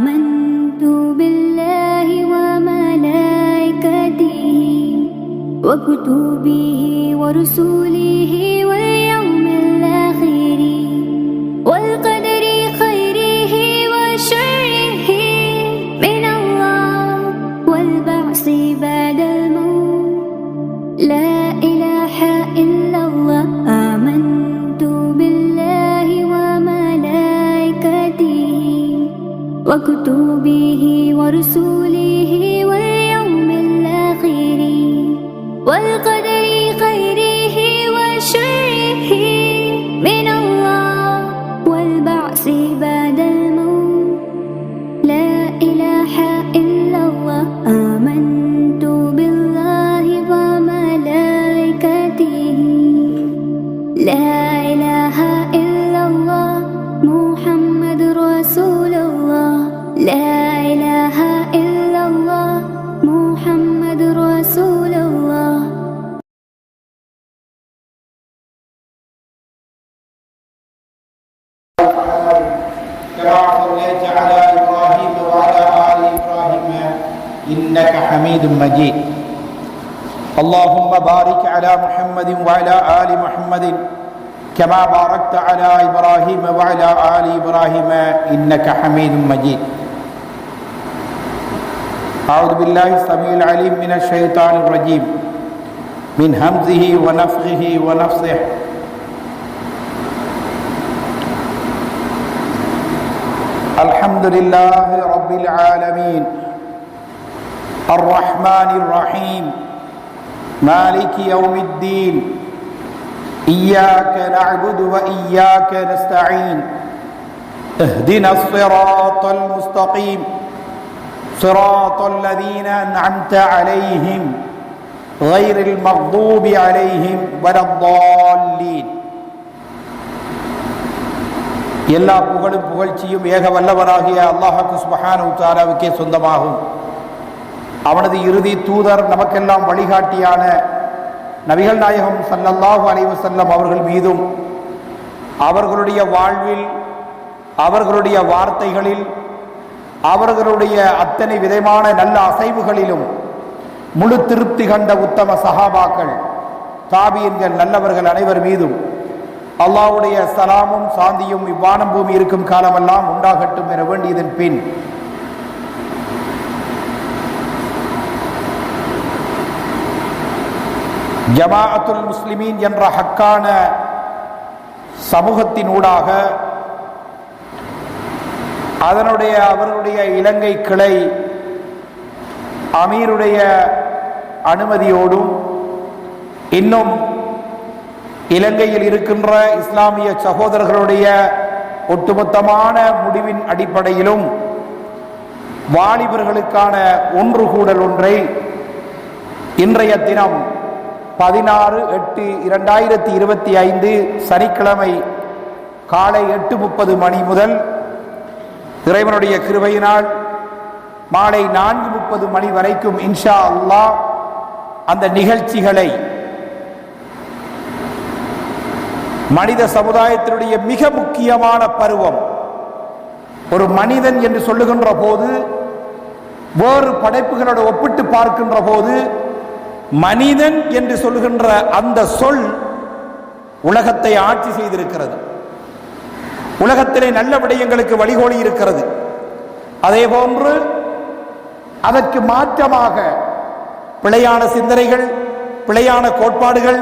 آمنت بالله وملائكته وكتبه ورسله واليوم الآخر والقدر خيره وشره من الله والبعث بعد الموت. لا وكتبه ورسله واليوم الآخر والقدر خيره وشره من الله والبعث بعد حميد مجيد. اللهم بارك على محمد وعلى آل محمد كما باركت على إبراهيم وعلى آل إبراهيم إنك حميد مجيد. أعوذ بالله السميع العليم من الشيطان الرجيم. من همزه ونفخه ونفسه. الحمد لله رب العالمين. الرحمن الرحيم مالك يوم الدين اياك نعبد واياك نستعين اهدنا الصراط المستقيم صراط الذين انعمت عليهم غير المغضوب عليهم ولا الضالين எல்லா புகழும் புகழ்ச்சியும் ஏக வல்லவனாகிய அல்லாஹாக்கு சுபஹானு தாலாவுக்கே சொந்தமாகும் அவனது இறுதி தூதர் நமக்கெல்லாம் வழிகாட்டியான நபிகள் நாயகம் சல்லல்லாஹு அலைவு செல்லம் அவர்கள் மீதும் அவர்களுடைய வாழ்வில் அவர்களுடைய வார்த்தைகளில் அவர்களுடைய அத்தனை விதமான நல்ல அசைவுகளிலும் முழு திருப்தி கண்ட உத்தம சஹாபாக்கள் தாபியன்கள் நல்லவர்கள் அனைவர் மீதும் அல்லாஹ்வுடைய சலாமும் சாந்தியும் இவ்வானம் பூமி இருக்கும் காலமெல்லாம் உண்டாகட்டும் என வேண்டியதன் பின் ஜமாஅத்துல் முஸ்லிமீன் என்ற ஹக்கான சமூகத்தினூடாக அதனுடைய அவருடைய இலங்கை கிளை அமீருடைய அனுமதியோடும் இன்னும் இலங்கையில் இருக்கின்ற இஸ்லாமிய சகோதரர்களுடைய ஒட்டுமொத்தமான முடிவின் அடிப்படையிலும் வாலிபர்களுக்கான ஒன்று கூடல் ஒன்றை இன்றைய தினம் பதினாறு எட்டு இரண்டாயிரத்தி இருபத்தி ஐந்து சனிக்கிழமை காலை எட்டு முப்பது மணி முதல் இறைவனுடைய கிருபையினால் மாலை நான்கு முப்பது மணி வரைக்கும் இன்ஷா அல்லா அந்த நிகழ்ச்சிகளை மனித சமுதாயத்தினுடைய மிக முக்கியமான பருவம். ஒரு மனிதன் என்று சொல்லுகின்ற போது வேறு படைப்புகளோடு ஒப்பிட்டு பார்க்கின்ற போது மனிதன் என்று சொல்லுகின்ற அந்த சொல் உலகத்தை ஆட்சி செய்திருக்கிறது. உலகத்திலே நல்ல விடயங்களுக்கு வழிகோலி இருக்கிறது. அதே போன்று அதற்கு மாற்றமாக பிழையான சிந்தனைகள் பிழையான கோட்பாடுகள்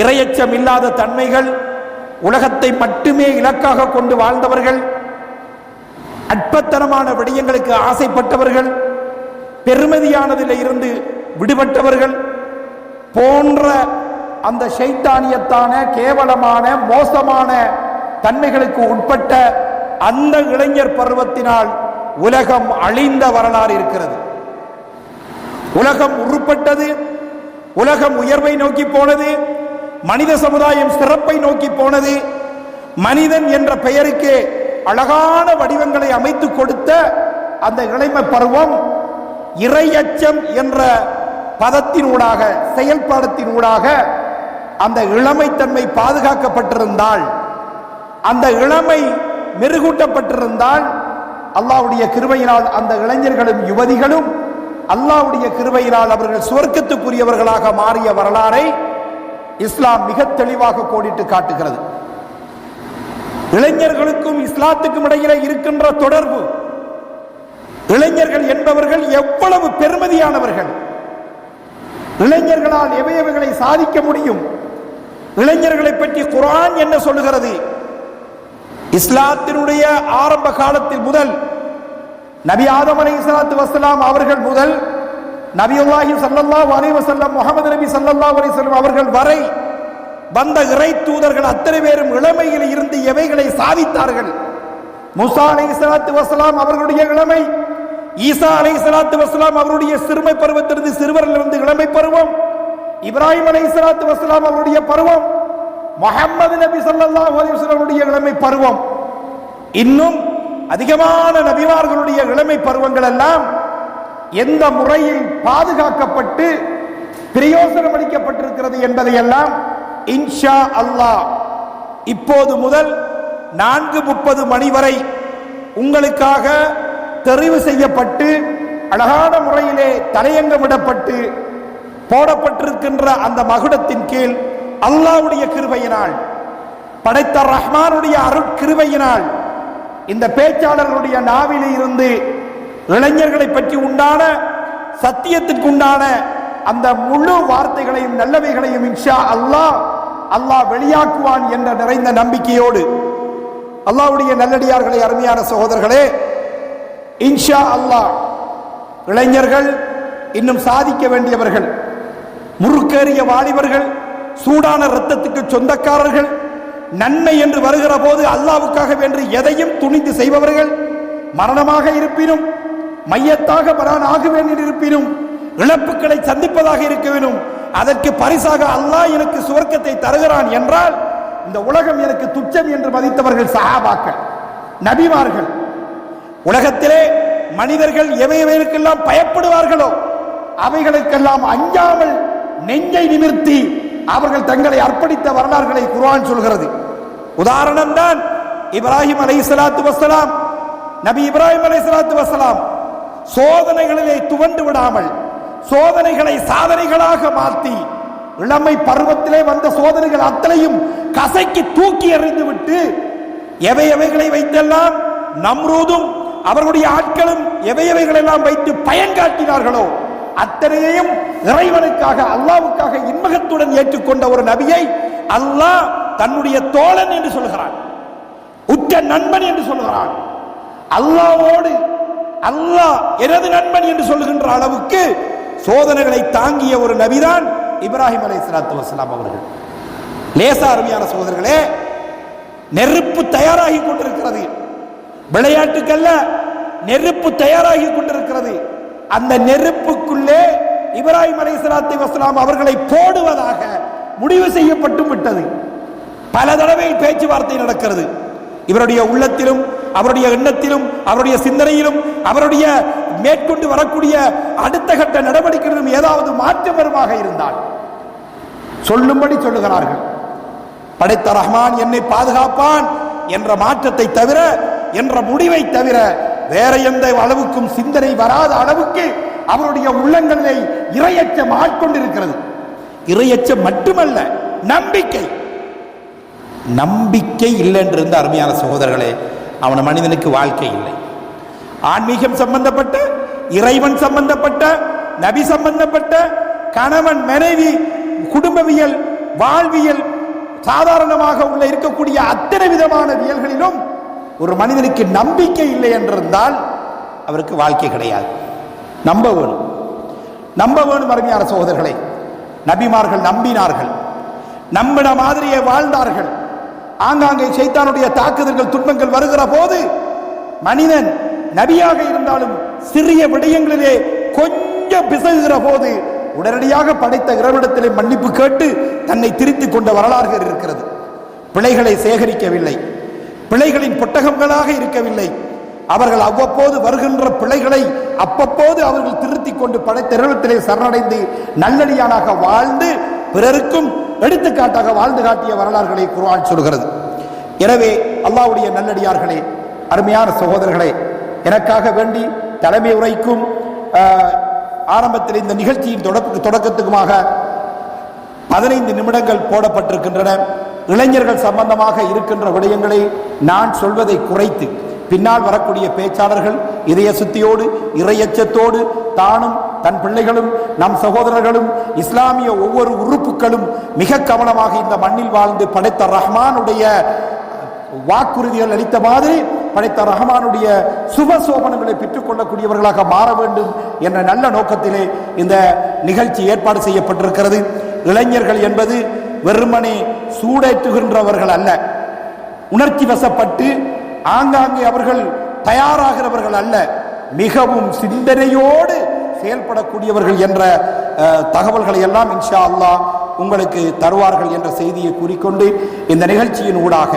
இரையச்சம் இல்லாத தன்மைகள் உலகத்தை மட்டுமே இலக்காக கொண்டு வாழ்ந்தவர்கள் அற்பத்தனமான விடயங்களுக்கு ஆசைப்பட்டவர்கள் பெருமதியானதில் இருந்து விடுபட்டவர்கள் போன்ற அந்த சைத்தானியத்தான கேவலமான மோசமான தன்மைகளுக்கு உட்பட்ட அந்த இளைஞர் பருவத்தினால் உலகம் அழிந்த வரலாறு இருக்கிறது. உலகம் உருப்பட்டது உலகம் உயர்வை நோக்கி போனது மனித சமுதாயம் சிறப்பை நோக்கி போனது மனிதன் என்ற பெயருக்கு அழகான வடிவங்களை அமைத்து கொடுத்த அந்த இளைமை பருவம் இறையச்சம் என்ற பதத்தினூடாக செயல்பாடத்தினூடாக அந்த இளமைத்தன்மை பாதுகாக்கப்பட்டிருந்தால் அந்த இளமை மெருகூட்டப்பட்டிருந்தால் அல்லாவுடைய கிருபையினால் அந்த இளைஞர்களும் யுவதிகளும் அல்லாவுடைய கிருபையினால் அவர்கள் சுவர்க்கத்துக்குரியவர்களாக மாறிய வரலாறை இஸ்லாம் மிக தெளிவாக கோடிட்டு காட்டுகிறது. இளைஞர்களுக்கும் இஸ்லாத்துக்கும் இடையிலே இருக்கின்ற தொடர்பு இளைஞர்கள் என்பவர்கள் எவ்வளவு பெருமதியானவர்கள் இளைஞர்களால் எவையவைகளை சாதிக்க முடியும்? இளைஞர்களை பற்றி குரான் என்ன சொல்லுகிறது? இஸ்லாத்தினுடைய ஆரம்ப காலத்தில் முதல் நபி ஆதம் அலி இஸ்லாத்து வசலாம் அவர்கள் முதல் நபியுல்லாஹி சல்லல்லா அலி வசல்லம் முகமது நபி சல்லல்லா அலி சொல்லம் அவர்கள் வரை வந்த இறை தூதர்கள் அத்தனை பேரும் இளமையில் இருந்து எவைகளை சாதித்தார்கள்? முசா அலி இஸ்லாத்து வசலாம் அவர்களுடைய இளமை ஈசா அலை சலாத்து வசலாம் அவருடைய சிறுமை பருவத்திலிருந்து சிறுவரிலிருந்து இளமை பருவம். இப்ராஹிம் அலை சலாத்து வசலாம் அவருடைய பருவம். முகமது நபி ஸல்லல்லாஹு அலைஹி இளமை பருவம். இன்னும் அதிகமான நபிமார்களுடைய இளமை பருவங்கள் எல்லாம் எந்த முறையில் பாதுகாக்கப்பட்டு பிரயோசனம் அளிக்கப்பட்டிருக்கிறது என்பதையெல்லாம் இன்ஷா அல்லாஹ் இப்போது முதல் நான்கு முப்பது மணி வரை உங்களுக்காக தெரிவு செய்யப்பட்டு அழகான முறையிலே தலையங்கமிடப்பட்டு போடப்பட்டிருக்கின்ற அந்த மகுடத்தின் கீழ் அல்லாஹ்வுடைய கிருபையினால் படைத்த ரஹ்மானுடைய அருட்கிருபையினால் இந்த பேச்சாளர்களுடைய நாவிலே இருந்து இளைஞர்களை பற்றி உண்டான சத்தியத்திற்குண்டான அந்த முழு வார்த்தைகளையும் நல்லவைகளையும் இன்ஷா அல்லாஹ் அல்லாஹ் வெளியாக்குவான் என்ற நிறைந்த நம்பிக்கையோடு அல்லாஹ்வுடைய நல்லடியார்களை அருமையான சகோதரர்களே இன்ஷா அல்லாஹ் இளைஞர்கள் இன்னும் சாதிக்க வேண்டியவர்கள் முறுக்கேறிய வாலிபர்கள் சூடான இரத்தத்துக்கு சொந்தக்காரர்கள் நன்மை என்று வருகிற போது அல்லாவுக்காக வேண்டி எதையும் துணிந்து செய்பவர்கள் மரணமாக இருப்பினும் மையத்தாக பரான் ஆக வேண்டிய இருப்பினும் இழப்புகளை சந்திப்பதாக இருக்க வேண்டும் அதற்கு பரிசாக அல்லாஹ் எனக்கு சுவர்க்கத்தை தருகிறான் என்றால் இந்த உலகம் எனக்கு துச்சம் என்று மதித்தவர்கள் சஹாபாக்கள் நபிமார்கள் உலகத்திலே மனிதர்கள் எவையவைகளுக்கெல்லாம் பயப்படுவார்களோ அவைகளுக்கெல்லாம் அஞ்சாமல் நெஞ்சை நிமிர்த்தி அவர்கள் தங்களை அர்ப்பணித்த வரலாறுகளை குர்ஆன் சொல்கிறது. உதாரணம் தான் இப்ராஹிம் அலை சலாத்து வசலாம் நபி இப்ராஹிம் அலை சலாத்து வசலாம் சோதனைகளிலே துவண்டு விடாமல் சோதனைகளை சாதனைகளாக மாற்றி இளமை பருவத்திலே வந்த சோதனைகள் அத்தனையும் கசைக்கு தூக்கி எறிந்து விட்டு எவை எவைகளை வைத்தெல்லாம் நம்ரூதும் அவர்களுடைய ஆட்களும் எவை எவைகளெல்லாம் வைத்து பயன் காட்டினார்களோ அத்தனையையும் இறைவனுக்காக அல்லாவுக்காக இன்மகத்துடன் ஏற்றுக்கொண்ட ஒரு நபியை அல்லாஹ் தன்னுடைய தோழன் என்று சொல்கிறான். உற்ற நண்பன் என்று சொல்கிறான். அல்லாவோடு அல்லாஹ் எனது நண்பன் என்று சொல்லுகின்ற அளவுக்கு சோதனைகளை தாங்கிய ஒரு நபிதான் இப்ராஹிம் அலை சலாத்து வசலாம் அவர்கள். லேசா அருமையான சோதர்களே நெருப்பு தயாராகி கொண்டிருக்கிறது. விளையாட்டுக்கல்ல நெருப்பு தயாராகி கொண்டிருக்கிறது. அந்த நெருப்புக்குள்ளே இப்ராஹிம் அலை வஸ்லாம் அவர்களை போடுவதாக முடிவு செய்யப்பட்டு விட்டது. பல தடவை பேச்சுவார்த்தை நடக்கிறது. இவருடைய உள்ளத்திலும் அவருடைய எண்ணத்திலும் அவருடைய சிந்தனையிலும் அவருடைய மேற்கொண்டு வரக்கூடிய அடுத்த கட்ட நடவடிக்கைகளிலும் ஏதாவது மாற்றம் வருமாக இருந்தால் சொல்லும்படி சொல்லுகிறார்கள். படைத்த ரஹ்மான் என்னை பாதுகாப்பான் என்ற மாற்றத்தை தவிர என்ற முடிவை தவிர வேற எந்த அளவுக்கும் சிந்தனை வராத அளவுக்கு அவருடைய உள்ளங்களை இரையச்சம் ஆட்கொண்டிருக்கிறது இரையச்சம் மட்டுமல்ல நம்பிக்கை. நம்பிக்கை இல்லை என்று இருந்த அருமையான சகோதரர்களே அவன மனிதனுக்கு வாழ்க்கை இல்லை. ஆன்மீகம் சம்பந்தப்பட்ட இறைவன் சம்பந்தப்பட்ட நபி சம்பந்தப்பட்ட கணவன் மனைவி குடும்பவியல் வாழ்வியல் சாதாரணமாக உள்ள இருக்கக்கூடிய அத்தனை விதமான வியல்களிலும் ஒரு மனிதனுக்கு நம்பிக்கை இல்லை என்றிருந்தால் அவருக்கு வாழ்க்கை கிடையாது. நம்ப வேணும் நம்ப வேணும் அருமையான சகோதரர்களை நபிமார்கள் நம்பினார்கள் நம்பின மாதிரியே வாழ்ந்தார்கள். ஆங்காங்கே சைத்தானுடைய தாக்குதல்கள் துன்பங்கள் வருகிற போது மனிதன் நபியாக இருந்தாலும் சிறிய விடயங்களிலே கொஞ்சம் பிசகுகிற போது உடனடியாக படைத்த இறைவனிடத்திலே மன்னிப்பு கேட்டு தன்னை திருத்திக் கொண்ட வரலாறுகள் இருக்கிறது. பிழைகளை சேகரிக்கவில்லை. பிழைகளின் பொட்டகங்களாக இருக்கவில்லை. அவர்கள் அவ்வப்போது வருகின்ற பிழைகளை அப்பப்போது அவர்கள் திருத்திக் கொண்டு படைத்த சரணடைந்து நல்லடியானாக வாழ்ந்து பிறருக்கும் எடுத்துக்காட்டாக வாழ்ந்து காட்டிய வரலாறுகளை குர்ஆன் சொல்கிறது. எனவே அல்லாவுடைய நல்லடியார்களே அருமையான சகோதரர்களே எனக்காக வேண்டி தலைமை உரைக்கும் ஆரம்பத்தில் இந்த நிகழ்ச்சியின் தொடக்க தொடக்கத்துக்குமாக பதினைந்து நிமிடங்கள் போடப்பட்டிருக்கின்றன. இளைஞர்கள் சம்பந்தமாக இருக்கின்ற விடயங்களை நான் சொல்வதை குறைத்து பின்னால் வரக்கூடிய பேச்சாளர்கள் இதய சுத்தியோடு இறையச்சத்தோடு தானும் தன் பிள்ளைகளும் நம் சகோதரர்களும் இஸ்லாமிய ஒவ்வொரு உறுப்புகளும் மிக கவனமாக இந்த மண்ணில் வாழ்ந்து படைத்த ரஹ்மானுடைய வாக்குறுதிகள் அளித்த மாதிரி படைத்த ரஹ்மானுடைய சுப சோபனங்களை பெற்றுக்கொள்ளக்கூடியவர்களாக மாற வேண்டும் என்ற நல்ல நோக்கத்திலே இந்த நிகழ்ச்சி ஏற்பாடு செய்யப்பட்டிருக்கிறது. இளைஞர்கள் என்பது வெறுமனே சூடேற்றுகின்றவர்கள் அல்ல. உணர்ச்சி வசப்பட்டு ஆங்காங்கே அவர்கள் தயாராகிறவர்கள் அல்ல. மிகவும் சிந்தனையோடு செயல்படக்கூடியவர்கள் என்ற தகவல்களை எல்லாம் இன்ஷா அல்லா உங்களுக்கு தருவார்கள் என்ற செய்தியை கூறிக்கொண்டு இந்த நிகழ்ச்சியின் ஊடாக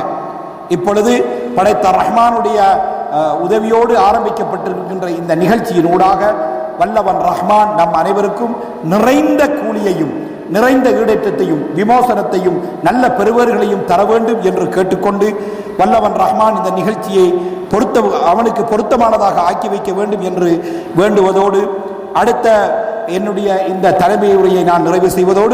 இப்பொழுது படைத்த ரஹ்மானுடைய உதவியோடு ஆரம்பிக்கப்பட்டிருக்கின்ற இந்த நிகழ்ச்சியின் ஊடாக வல்லவன் ரஹ்மான் நம் அனைவருக்கும் நிறைந்த கூலியையும் நிறைந்த ஈடேற்றத்தையும் விமோசனத்தையும் நல்ல பெறுவர்களையும் தர வேண்டும் என்று கேட்டுக்கொண்டு வல்லவன் ரஹ்மான் இந்த நிகழ்ச்சியை பொருத்த அவனுக்கு பொருத்தமானதாக ஆக்கி வைக்க வேண்டும் என்று வேண்டுவதோடு அடுத்த என்னுடைய இந்த தலைமை உரையை நான் நிறைவு செய்வதோடு